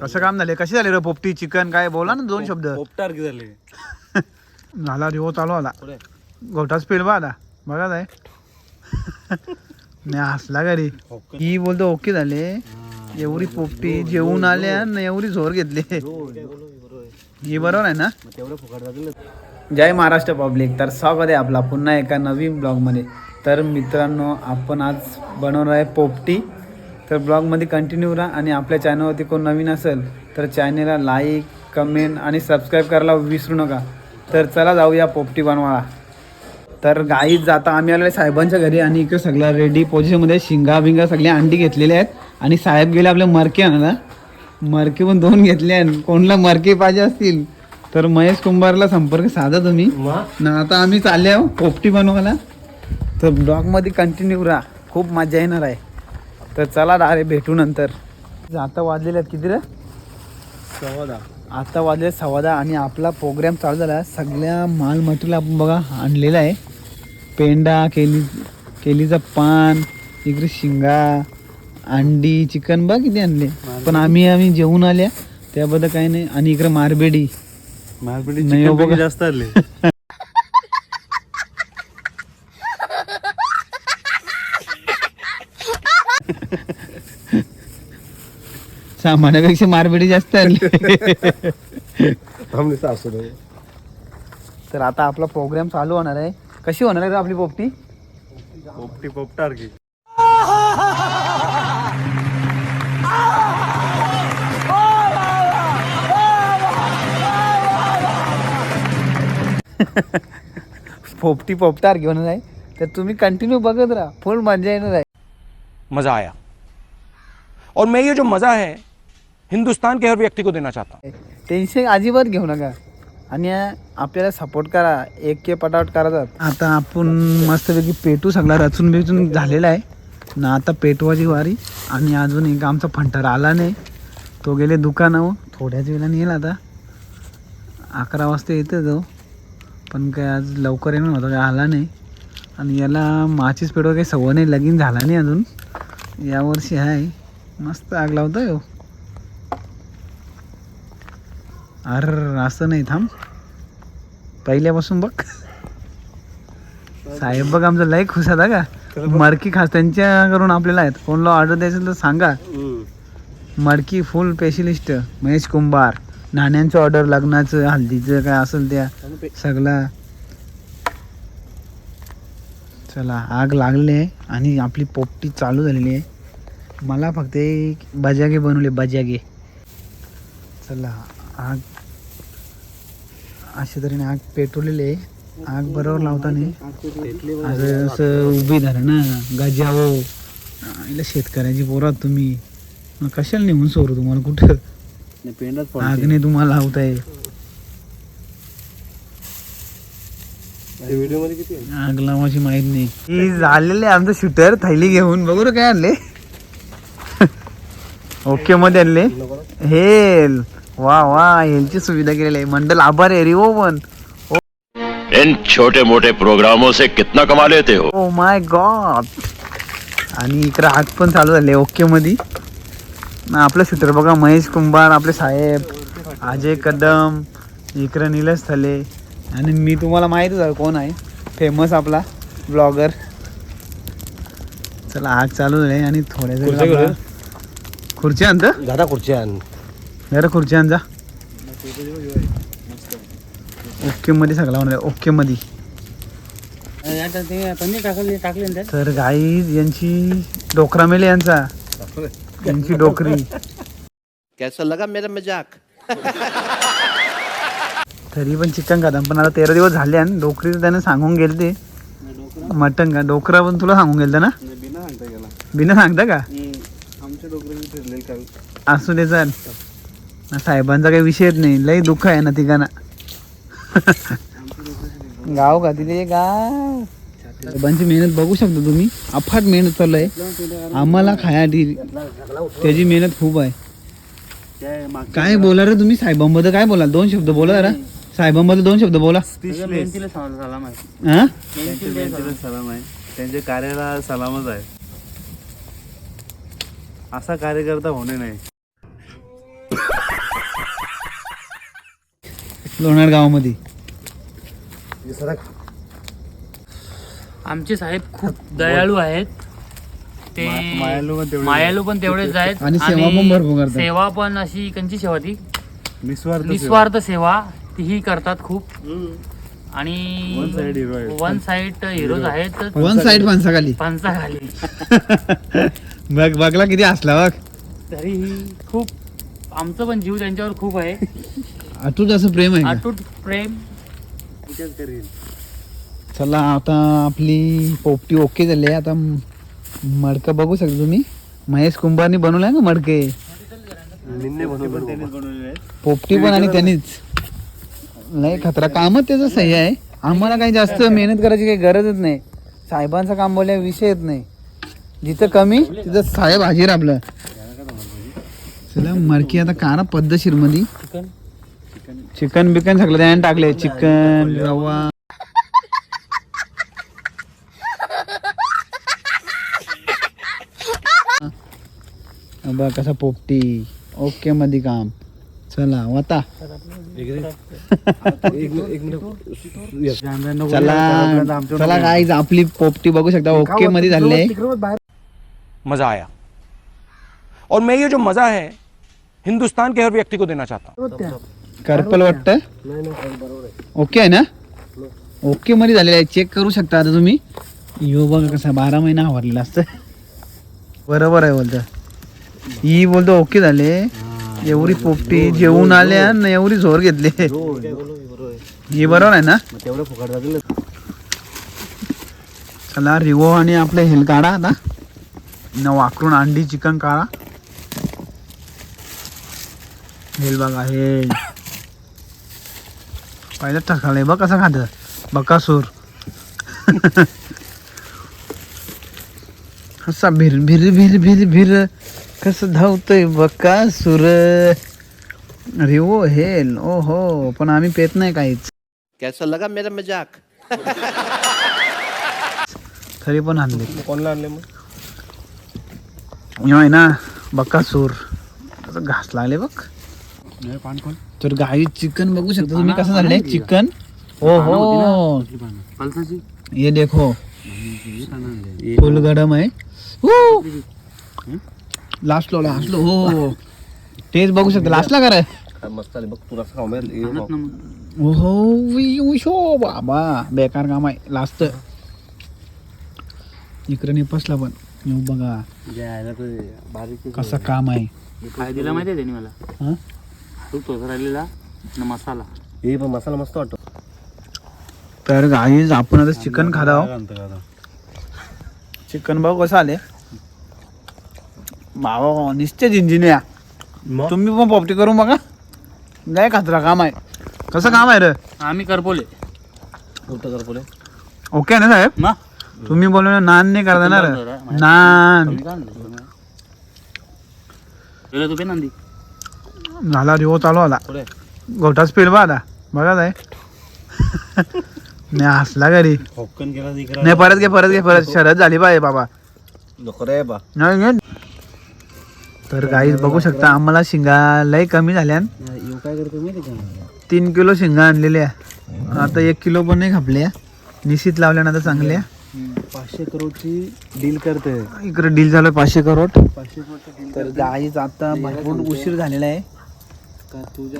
कसं काम झाले कसे झाले रे पोपटी? चिकन काय? बोला ना दोन शब्द. पोपटार की झाले? झाला रिओ चालू आला गोटाच पेल बा आता. बघा जाय नाही हसला का रे? ही बोलतो ओके झाले. एवढी पोपटी जेवून आल्या आणि एवढी झोर घेतली. ही बरोबर आहे ना? जय महाराष्ट्र पब्लिक. तर स्वागत आहे आपला पुन्हा एका नवीन ब्लॉगमध्ये. तर मित्रांनो आपण आज बनवणार आहे पोपटी. तर ब्लॉगमध्ये कंटिन्यू राहा आणि आपल्या चॅनलवरती कोण नवीन असेल तर चॅनलला लाईक कमेंट आणि सबस्क्राईब करायला विसरू नका. तर चला जाऊया पोपटी बनवायला. तर गाईत जाता आम्ही आलेले साहेबांच्या घरी आणि इकडे सगळं रेडी पोझिशनमध्ये शिंगा बिंगा सगळे अंडी घेतलेले आहेत. आणि साहेब गेले आपले मरके आणायला. मरके पण दोन घेतले आणि कोणला मरके पाहिजे असतील? तर महेश कुंभारला संपर्क साधा तुम्ही. ना आता आम्ही चालले आहो पोपटी बनवायला. तर ब्लॉगमध्ये कंटिन्यू राहा. खूप मजा येणार आहे. तर चला डायरे भेटू नंतर. आता वाजलेले आहेत किती रे? सवादा आता वाजले सव्वा दहा आणि आपला प्रोग्राम चालू झाला. सगळ्या माल मटेरियल आपण बघा आणलेला आहे. पेंडा केली केलीचं पान इकडे शिंगा अंडी चिकन बघ किती आणले. पण आम्ही आम्ही जेवून आल्या. त्याबद्दल काही नाही. आणि इकडे मारबेडी. नाही हो. जास्त आले सामान्यापेक्षा मारबेडी जास्त आणली थांबले सासू तर आता आपला प्रोग्राम चालू होणार आहे. कशी होणार आहे आपली पोपटी? पोपटी पोपटार की. पोपटी पोपटार घेऊन आहे तर तुम्ही कंटिन्यू बघत राहा. फुल मजा येणार आहे. मज़ा आया. और मैं ये जो मज़ा है हिंदुस्तान के हर व्यक्ति को देना चाहता हूँ। टेन्शन अजिबात घेऊ नका. आणि आपल्याला सपोर्ट करा. एक के पटावट करायचा आता आपण मस्तपैकी पेटू सगळा रचून बिचून झालेला आहे. ना आता पेटवाची वारी. आणि अजून एक आमचा फंटर आला नाही. तो गेले दुकानावर. थोड्याच वेळाने येईल आता. अकरा वाजता येतं तो. पण काय आज लवकर येणार होता. काय आला नाही. आणि याला माचीस पेटवा काही सवय नाही. लगीन झाला नाही अजून. यावर्षी आहे. मस्त आग लावतो हो. अर असं नाही थांब. पहिल्यापासून बघ. साहेब बघ आमचा लय खुश होता का? मडकी खास त्यांच्या करून आपल्याला आहेत. कोणला ऑर्डर द्यायचं तर सांगा. मडकी फुल स्पेशलिस्ट महेश कुंभार. नाण्यांचं ऑर्डर लग्नाचं हल्दीचं काय असेल त्या सगळा. चला आग लागली आहे आणि आपली पोपटी चालू झालेली आहे. मला फक्त एक बजागे बनवले बजागे. चला आग अशा तऱ्हेने आग पेटवलेली आहे. आग बरोबर लावताना असं असं उभी धरा ना गजावो इला शेतकऱ्याची पोरात तुम्ही. मग कशाला नेऊन सोरू तुम्हाला कुठं? पेंडात. आगने तुम्हाला लावताय? आग लावायची माहीत नाही. ही झालेले आमचं शूटर थैली घेऊन बघू काय आणले? ओके मध्ये आणले. हेल. वा वा हेलची सुविधा केलेली आहे. मंडल आभार आहे रे हो पण. इन छोटे मोटे प्रोग्रामों से कितना कमा लेते हो? ओ माय गॉड आणि इकडं आग पण चालू झाले ओके मध्ये ना आपलं शूटर बघा महेश कुंभार आपले साहेब अजय कदम इकडं निलेश थले. आणि मी तुम्हाला माहीतच आहे कोण आहे. फेमस आपला ब्लॉगर चला आग चालू झाली आणि थोड्या खुर्च्या वेळात घेऊन आपला- खुर्ची आणतं? दादा खुर्ची आण. जरा खुर्ची आण जा. ओके मध्ये सगळा होणार आहे ओके मध्ये टाकले टाकले तर गाई यांची डोकरा मेले यांचा. यांची डोकरी. कैसा लगा मेरा मजाक? तरी पण चिकन खाता पण आता तेरा दिवस झाले आणि डोकरी त्याने सांगून गेले ते मटन का डोकरा पण तुला सांगून गेलं ना? बिना सांगता गेला. बिना सांगता का? असू दे चल. साहेबांचा काही विषयच नाही. लई दुःख आहे ना तिघांना. गाव का तिथे? गाव. साहेबांची मेहनत बघू शकता तुम्ही. अफाट मेहनत चालू आहे. आम्हाला खायासाठी त्याची मेहनत खूप आहे. काय बोला रे तुम्ही? साहेबांबद्दल काय बोला दोन शब्द बोला जरा. साहेबांबद्दल दोन शब्द बोला. सलाम आहे सलाम आहे त्यांच्या कार्याला सलामच आहे. असा कार्यकर्ता होणे नाही. लोणार गावामध्ये. आमचे साहेब खूप दयाळू आहेत. ते मायाळू पण तेवढेच मायाळू पण तेवढेच आहेत. आणि सेवा पण भरपूर करतात. सेवा पण अशी कंची सेवा ती. निस्वार्थ सेवा. निस्वार्थ सेवा. तीही करतात खूप. आणि One side hero आहेत. वन साईड हिरोज आहेत. वन साईड माणसाखाली पंचाखाली. बघ बघला किती असला बघ. तरीही खूप आमचं पण जीव त्यांच्यावर खूप आहे. अतूट असं प्रेम आहे का? अटूट प्रेम. चला आता आपली पोपटी ओके झाली आहे. आता म- मडकं बघू शकता तुम्ही. महेश कुंभारनी बनवलाय ना मडके. पोपटी पण आणि त्यांनीच. नाही खतरा. कामच त्याचं सही आहे. आम्हाला काही जास्त मेहनत करायची काही गरजच नाही. साहेबांचं काम बोलल्या विषय येत नाही. जिथं कमी तिथं साहेब हाजीर आपलं. चला मडकी आता कारा पद्धतशीरमध्ये चिकन बिकन सगळं त्याने टाकले चिकन रवा. बघ कसा पोपटी. ओके मध्ये काम. चला वता. चला चला गाईज आपली पोपटी बघू शकता. ओके मध्ये झाली आहे मजा आया. और मैं ये जो मजा है हिंदुस्तान के हर व्यक्ति को देना चाहता हूं। कर्पल वाटत ओके आहे ना? ओके मध्ये झालेलं आहे. चेक करू शकता आता तुम्ही. यो बघा कसा बारा महिना आवरलेला असतं बरोबर आहे बोलतं ही बोलतो ओके झाले. एवढी पोपटी जेवून आले आणि एवढी झोर घेतली. ही बरोबर आहे ना? चला रिवो आणि आपले हेल काढा आता. न वाकरून अंडी चिकन काढा. हेल बघा हेल. पहिलं ठकालय बघ कसं खात. बकासूर. कसा भिर भिर भिर भिर भिर कसं धावतोय बकासूर. रिवो हेल ओ हो पण आम्ही पेत नाही काहीच. कैसा लगा मेरा मजाक? तरी पण आणले. कोणला आणले मग? ना बकासूर. असं घास लागले बघ. पान कोण? तर गाई चिकन बघू शकता. तुम्ही कसं झालंय? चिकन? हो हो. ये देखो. फुल गरम आहे. लास्टलो लास्टलो हो हो. टेस्ट बघू शकता. लास्टला कर. शो बाबा. बेकार काम आहे. लास्ट इकडे निपसला पण. येऊ बघा. कसं काम आहे? काय दिला माहिती आहे त्यांनी मला? हा? तू तोच राहिलेला आणि मसाला. हे पण मसाला मस्त वाटतो. तर गाईज आपण आता चिकन खात आहोत चिकन भाऊ कसं आले? बाबा निश्चित इंजिनियर तुम्ही पण पोपटी करून बघा. नाही खात्रा काम आहे. कसं काम आहे रे? आम्ही करपोले. कुठं कर बोले ओके ना साहेब? ना तुम्ही बोललो नान नाही करता ना रे. नान. तू पे नंदी. झाला रिओ चालू आला. गोठा स्पीड आता बघा जाय नाही हसला घरी. नाही परत घे परत घे परत. शरद झाली पाहिजे बाबा. नाही घे. तर गाईज बघू शकता आम्हाला शिंगा लय कमी झाल्या तीन किलो शिंगा आणलेल्या. आता एक किलो पण नाही खापल्या. निश्चित लावल्या ना आता चांगल्या. पाचशे करोडची डील करते इकडे डील झालं पाचशे करोड. पाचशे करोडची डील तर गाईज आता भरपूर उशीर झालेला आहे.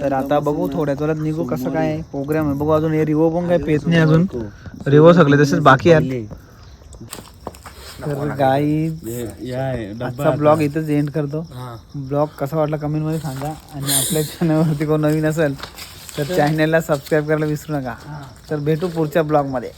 तर आता बघू थोड्या थोड्यात निघू कसं काय प्रोग्राम आहे. बघू अजून हे रिवो पण काय पेत नाही अजून. रिवो सगळे तसेच बाकी आहेत. तर गाई आजचा ब्लॉग इथंच एंड करतो. ब्लॉग कसा वाटला कमेंटमध्ये सांगा. आणि आपल्या चॅनलवरती कोण नवीन असेल तर चॅनलला सबस्क्राईब करायला विसरू नका. तर भेटू पुढच्या ब्लॉगमध्ये.